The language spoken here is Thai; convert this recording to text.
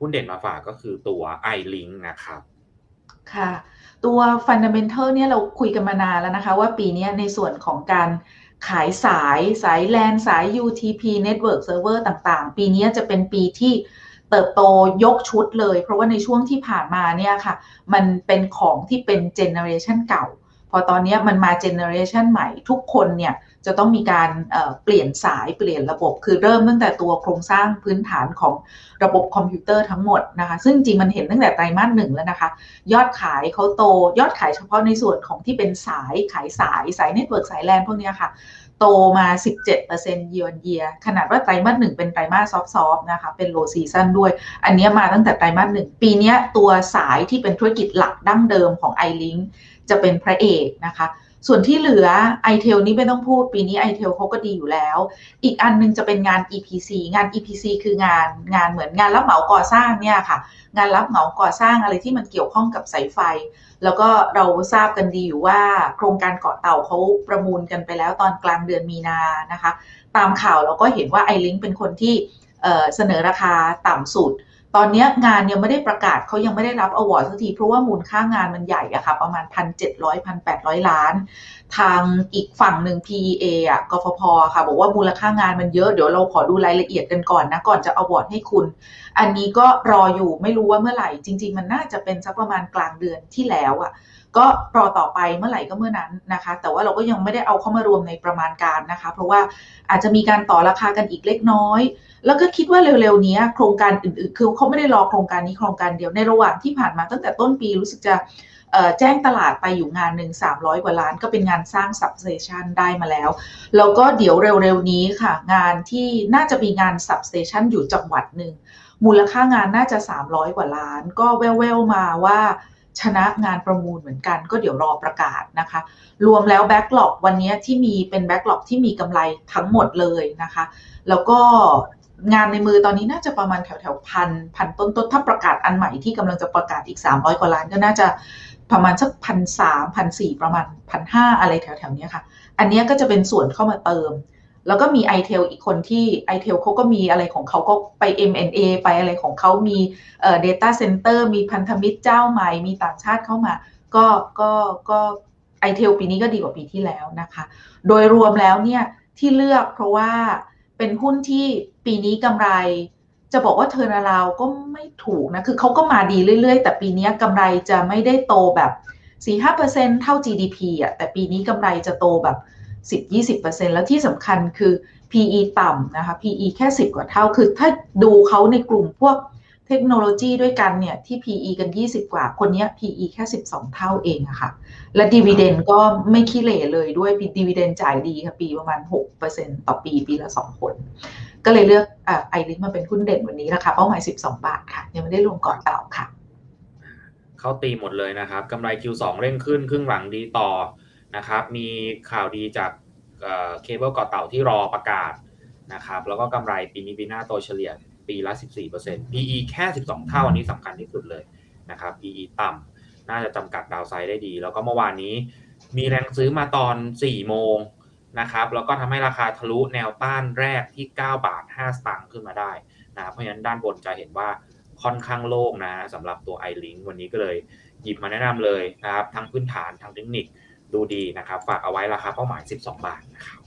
หุ้นเด่นมาฝากก็คือตัว iLink นะครับค่ะตัว Fundamental เนี่ยเราคุยกันมานานแล้วนะคะว่าปีนี้ในส่วนของการขายสายสายแลนสาย UTP Network Server ต่างๆ ปีนี้จะเป็นปีที่เติบโตยกชุดเลย เพราะว่าในช่วงที่ผ่านมาเนี่ยค่ะ มันเป็นของที่เป็นเจเนอเรชันเก่า พอตอนนี้มันมาเจเนอเรชันใหม่ทุกคนเนี่ยจะต้องมีการเปลี่ยนสายเปลี่ยนระบบ คือเริ่มตั้งแต่ตัวโครงสร้างพื้นฐานของระบบคอมพิวเตอร์ทั้งหมดนะคะ ซึ่งจริงมันเห็นตั้งแต่ไตรมาสหนึ่งแล้วนะคะ ยอดขายเขาโต ยอดขายเฉพาะในส่วนของที่เป็นสายขายสายสายเน็ตเวิร์กสายแลนพวกนี้ค่ะ โตมา 17% year on year ขนาดว่าไตรมาสหนึ่งเป็นไตรมาสซอฟต์ๆนะคะ เป็น low season ด้วย อันนี้มาตั้งแต่ไตรมาสหนึ่งปีนี้ตัวสายที่เป็นธุรกิจหลักดั้งเดิมของ iLink จะเป็นพระเอกนะคะ ส่วนที่เหลือ i t e l นี้ไม่ต้องพูดปีนี้ i t e l เขาก็ดีอยู่แล้ว อีกอันนึงจะเป็นงาน EPC งาน EPC คืองานงานเหมือนงานรับเหมาก่อสร้างเนี่ยค่ะ งานรับเหมาก่อสร้างอะไรที่มันเกี่ยวข้องกับสายไฟ แล้วก็เราทราบกันดีอยู่ว่าโครงการเกาะเต่าเขาประมูลกันไปแล้วตอนกลางเดือนมีนานะคะ ตามข่าวเราก็เห็นว่า iLink เป็นคนที่เสนอราคาต่ำสุด ตอนนี้งานยังไม่ได้ประกาศเขายังไม่ได้รับอวอร์ดสักที เพราะว่ามูลค่างานมันใหญ่อะค่ะ ประมาณ 1,700 1,800 ล้าน ทางอีกฝั่งหนึ่ง PEA อะกฟพค่ะ บอกว่ามูลค่างานมันเยอะ เดี๋ยวเราขอดูรายละเอียดกันก่อนนะ ก่อนจะอวอร์ดให้คุณ อันนี้ก็รออยู่ไม่รู้ว่าเมื่อไหร่ จริง ๆ มันน่าจะเป็นสักประมาณกลางเดือนที่แล้วอะ ก็รอต่อไปเมื่อไหร่ก็เมื่อนั้นนะคะ แต่ว่าเราก็ยังไม่ได้เอาเข้ามารวมในประมาณการนะคะ เพราะว่าอาจจะมีการต่อราคากันอีกเล็กน้อย แล้วก็คิดว่าเร็วๆนี้โครงการอื่นๆ คือเขาไม่ได้รอโครงการนี้โครงการเดียวในระหว่างที่ผ่านมาตั้งแต่ต้นปีรู้สึกจะแจ้งตลาดไปอยู่งานหนึ่ง300 กว่าล้าน ก็เป็นงานสร้าง substation ได้มาแล้ว แล้วก็เดี๋ยวเร็วๆนี้ค่ะ งานที่น่าจะมีงาน substation อยู่จังหวัดหนึ่งมูลค่างานน่าจะ 300 กว่าล้าน ก็แว่วๆมาว่า ชนะงานประมูลเหมือนกัน ก็เดี๋ยวรอประกาศนะคะ รวมแล้วแบ็กหลอกวันนี้ที่มีเป็นแบ็กหลอกที่มีกำไรทั้งหมดเลยนะคะ แล้วก็งานในมือตอนนี้น่าจะประมาณแถวแถวพันพันต้นต้นถ้าประกาศอันใหม่ที่กำลังจะประกาศอีก 300 กว่าล้านก็น่าจะประมาณสักพันสามพันสี่ประมาณพันห้าอะไรแถวแถวนี้ค่ะ อันนี้ก็จะเป็นส่วนเข้ามาเติม แล้วก็มี i t e l อีกคนที่ i t e l เขาก็มีอะไรของเขาก็ไป M&A ไปอะไรของเขามีเอ่อ data center มีพันธมิตรเจ้าใหม่ มีต่างชาติเข้ามา ก็ก็ก็ i t e l ปีนี้ก็ดีกว่าปีที่แล้วนะคะ โดยรวมแล้วเนี่ยที่เลือกเพราะว่าเป็นหุ้นที่ปีนี้กำไร จะบอกว่าเทอร์นาลาวก็ไม่ถูกนะ คือเขาก็มาดีเรื่อยๆ แต่ปีนี้กำไรจะไม่ได้โตแบบ 4-5%เท่า GDP อะแต่ปีนี้กำไรจะโตแบบ 10-20%แล้วที่สำคัญคือ PE ต่ำนะคะ PE แค่ 10 กว่าเท่า คือถ้าดูเขาในกลุ่มพวกเทคโนโลยีด้วยกันเนี่ยที่ PE กัน 20 กว่า คนนี้ PE แค่ 12 เท่าเองอะค่ะ และดีเวเดนก็ไม่ขี้เหร่เลยด้วยดีเวเดนจ่ายดีค่ะ ปีประมาณ 6%ต่อปีปีละ 2 คน ก็เลยเลือกไอริสมาเป็นหุ้นเด่นวันนี้ราคาเป้าหมาย 12 บาทค่ะ ยังไม่ได้รวมก่อนเต่าค่ะ เข้าตีหมดเลยนะครับกำไร Q2 เร่งขึ้นครึ่งหลังดีต่อ นะครับมีข่าวดีจากเคเบิลเกาะเต่าที่รอประกาศนะครับแล้วก็กำไรปีนี้ปีหน้าโตเฉลี่ยปีละ 14% PE แค่ 12 เท่าอันนี้สำคัญที่สุดเลยนะครับ PE ต่ำน่าจะจำกัดดาวไซด์ได้ดี แล้วก็เมื่อวานนี้มีแรงซื้อมาตอน 4 โมงนะครับแล้วก็ทำให้ราคาทะลุแนวต้านแรกที่ 9 บาท 5 สตางค์ขึ้นมาได้นะเพราะฉะนั้นด้านบนจะเห็นว่าค่อนข้างโล่งนะสำหรับตัว iLink วันนี้ก็เลยหยิบมาแนะนำเลยนะครับทั้งพื้นฐานทั้งเทคนิค ดูดีนะครับ ฝากเอาไว้ราคาเป้าหมาย 12 บาทนะครับ